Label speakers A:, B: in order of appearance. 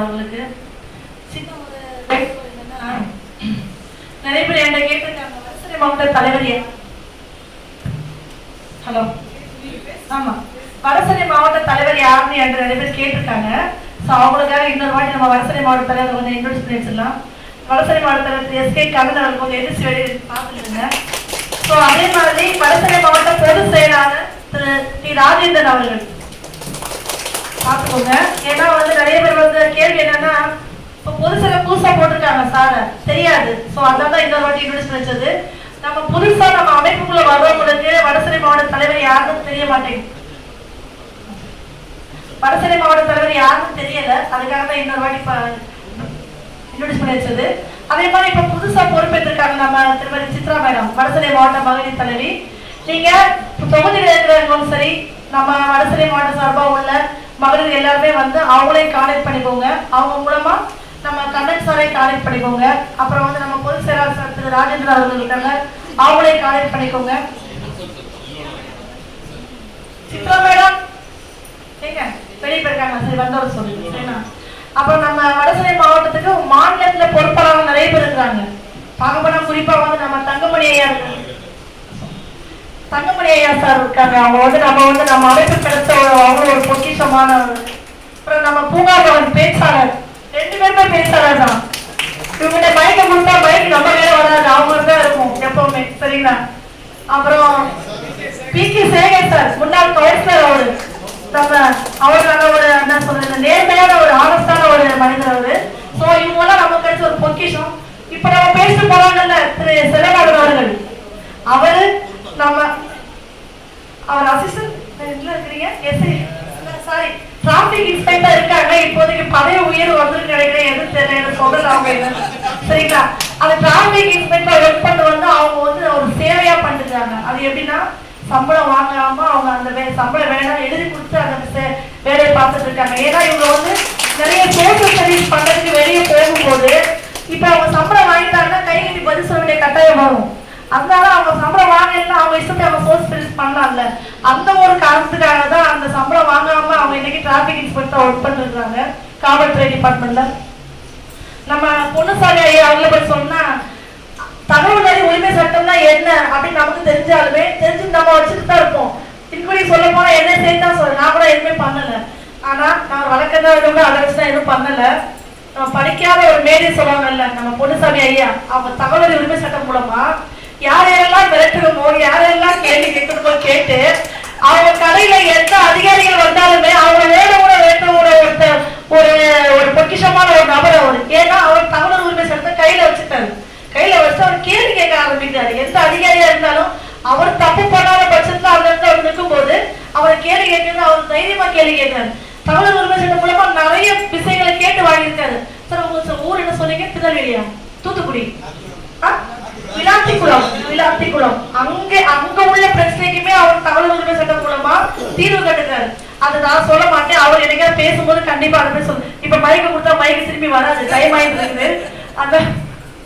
A: அவங்களுக்கு. சின்ன ஒரு நிறைய பேர் என்ன கேட்டிருக்காங்க. மாவட்ட தலைவர் யார்? ஹலோ. ஆமா. வடசரை மாவட்ட தலைவர் யாருன்னு என்று நிறைய பேர் கேட்டிருக்காங்க. ஸோ அவங்களுக்காக இன்னொரு வாட்டி நம்ம வடசரை மாவட்ட தலைவர் கொஞ்சம் இன்ட்ரோடியூஸ் பண்ணி வச்சிடலாம் வடசரை மாவட்ட தலைவர் எஸ்கே கவிதர் அவர்கள் கொஞ்சம் எதிர்த்து வெளியே பார்த்துருங்க ஸோ அதே மாதிரி வடசரை மாவட்ட பொதுச் செயலாளர் திரு டி. ராஜேந்திரன் அவர்கள். பார்த்துக்கோங்க. ஏன்னா வந்து நிறைய பேர் வந்து கேள்வி என்னன்னா இப்போ புதுசில் புதுசாக போட்டிருக்காங்க சார தெரியாது. ஸோ அதான் தான் இந்த வாட்டி இன்ட்ரோடியூஸ் வச்சது நம்ம புதுசாக நம்ம அமைப்புக்குள்ள வர்றவங்களுக்கு வடசரை மாவட்ட தலைவர் யாருன்னு தெரிய மாட்டேங்குது வடசரை மாவட்ட தலைவர் யாருன்னு தெரியல. அதுக்காக தான் இன்னொரு வாட்டி இன்ட்ரடியூஸ் பண்ணி வச்சது அதே மாதிரி இப்போ புதுசாக பொறுப்பேற்றிருக்காங்க நம்ம திருமதி சித்ரா மேடம் வடசரை மாவட்ட மகளிர் தலைவி. நீங்க தொகுதியில் இருக்கிறவங்களும் சரி நம்ம வடசரை மாவட்ட சார்பாக உள்ள மகளிர் எல்லாருமே வந்து அவங்களே காலெக்ட் பண்ணிக்கோங்க. அவங்க மூலமா நம்ம கண்ணன் சாரை காலெக்ட் பண்ணிக்கோங்க. அப்புறம் வந்து நம்ம பொது செயலாளர் திரு ராஜேந்திர அவர்கள் இருக்காங்க அவங்களே காலெக்ட் பண்ணிக்கோங்க. சித்ரா மேடம். ஏங்க வெளியே போயிருக்காங்க. சரி வந்தவர் சொல்லுங்க. அப்புறம் நம்ம வடசிலை மாவட்டத்துக்கு மாநிலத்துல பொறுப்பாளர்கள் நிறைய பேர் இருக்காங்க. பார்க்க போனா குறிப்பா வந்து நம்ம தங்கமணி ஐயா தங்கமணி ஐயா சார் இருக்காங்க. அவங்க வந்து நம்ம வந்து நம்ம அமைப்பு கிடைச்ச ஒரு அவங்க அப்புறம் நம்ம பூங்காபவன் பேச்சாளர் ரெண்டு பேருமே பேச்சாளர் தான் இவங்க பைக்க கொடுத்தா பைக் நம்ம மேல வராது அவங்க தான் இருக்கும் எப்பவுமே சரிங்களா அப்புறம் பி கே சேகர் சார் முன்னாள் கவுன்சிலர் அவரு நம்ம அவர் நல்ல ஒரு என்ன சொல்றது நேர்மையான ஒரு ஆனஸ்டான ஒரு மனிதர் அவரு ஸோ இவங்கெல்லாம் நமக்கு கிடைச்ச ஒரு பொக்கிஷம் இப்ப நம்ம பேசிட்டு போறாங்கல்ல திரு செலவாளர் அவர்கள் அவரு நம்ம அவர் அசிஸ்டன்ட் இருக்கிறீங்க எஸ்ஐ சாரி டிராபிக் இன்ஸ்பெக்டர் இருக்காங்க இப்போதைக்கு பதவி உயர்வு வந்திருக்கு நினைக்கிறேன். எது தெரியல எனக்கு சொல்லல அவங்க சரிங்களா? அந்த டிராபிக் இன்ஸ்பெக்டர் ஒர்க் பண்ண வந்து அவங்க வந்து ஒரு சேவையா பண்ணிருக்காங்க. அது எப்படின்னா சம்பளம் வாங்காம அவங்க அந்த வே சம்பளம் வேணாம் எழுதி கொடுத்து அந்த வேலையை பார்த்துட்டு இருக்காங்க. ஏன்னா இவங்க வந்து நிறைய சோசியல் சர்வீஸ் பண்றதுக்கு வெளியே போகும்போது இப்ப அவங்க சம்பளம் வாங்கிட்டாங்கன்னா கை பதில் சொல்ல வேண்டிய கட்டாயம் வரும். அதனால அவங்க சம்பளம் வாங்கினா அவங்க இஷ்டத்தை அவங்க சோர்ஸ் பிரிஸ் பண்ணலாம்ல. அந்த ஒரு காரணத்துக்காக தான் அந்த சம்பளம் வாங்காம அவங்க இன்னைக்கு டிராபிக் இன்ஸ்பெக்டர் ஒர்க் பண்ணிருக்காங்க காவல்துறை டிபார்ட்மெண்ட்ல நம்ம பொண்ணுசாலி ஐயா அவங்கள போய் சொன்னா தகவல் அறிவு உரிமை சட்டம்னா என்ன? அப்படின்னு நமக்கு தெரிஞ்சாலுமே தெரிஞ்சு நம்ம வச்சுட்டு தான் இருப்போம். இன்குடி சொல்ல போனா என்ன தான் சொல்ல நான் கூட எதுவுமே பண்ணல. ஆனா நான் வழக்கதான் விட அதை தான் எதுவும் பண்ணல. நம்ம படிக்காத ஒரு மேதை சொல்லுவாங்கல்ல நம்ம பொண்ணுசாமி ஐயா அவங்க தகவல் உரிமை சட்டம் மூலமா யாரையெல்லாம் மிரட்டணுமோ யாரெல்லாம் கேள்வி கேட்கணுமோ கேட்டு அவங்க கடையில எந்த அதிகாரிகள் வந்தாலுமே அவங்க வேலை கூட வேற்ற ஒரு ஒருத்தர் ஒரு ஒரு பொக்கிஷமான ஒரு நபர் அவர் ஏன்னா அவர் தகவல் உரிமை சட்டத்தை கையில வச்சுட்டாரு கையில வச்சு அவர் கேள்வி கேட்க ஆரம்பிக்கிறாரு எந்த அதிகாரியா இருந்தாலும் அவர் தப்பு பண்ணாத பட்சத்துல அந்த இடத்துல அவர் நிற்கும்போது அவரை கேள்வி கேட்கறது அவர் தைரியமா கேள்வி கேட்கிறாரு தகவல் உரிமை சட்டம் மூலமா நிறைய விஷயங்களை கேட்டு வாங்கியிருக்காரு சார் உங்க சொ- ஊர் என்ன சொன்னீங்க திருநெல்வேலியா தூத்துக்குடி ஆ? விளாத்திக்குளம் விளாத்திக்குளம் அங்க அங்க உள்ள பிரச்சனைக்குமே அவர் தகவல் உரிமை சட்டம் மூலமா தீர்வு கட்டுறாரு அதை நான் சொல்ல மாட்டேன். அவர் என்னைக்காவது பேசும்போது கண்டிப்பா அதை போய் சொல்லு இப்ப மைக்கு கொடுத்தா மைக்கு திரும்பி வராது. டைம் ஆயிட்டு இருக்குது. அந்த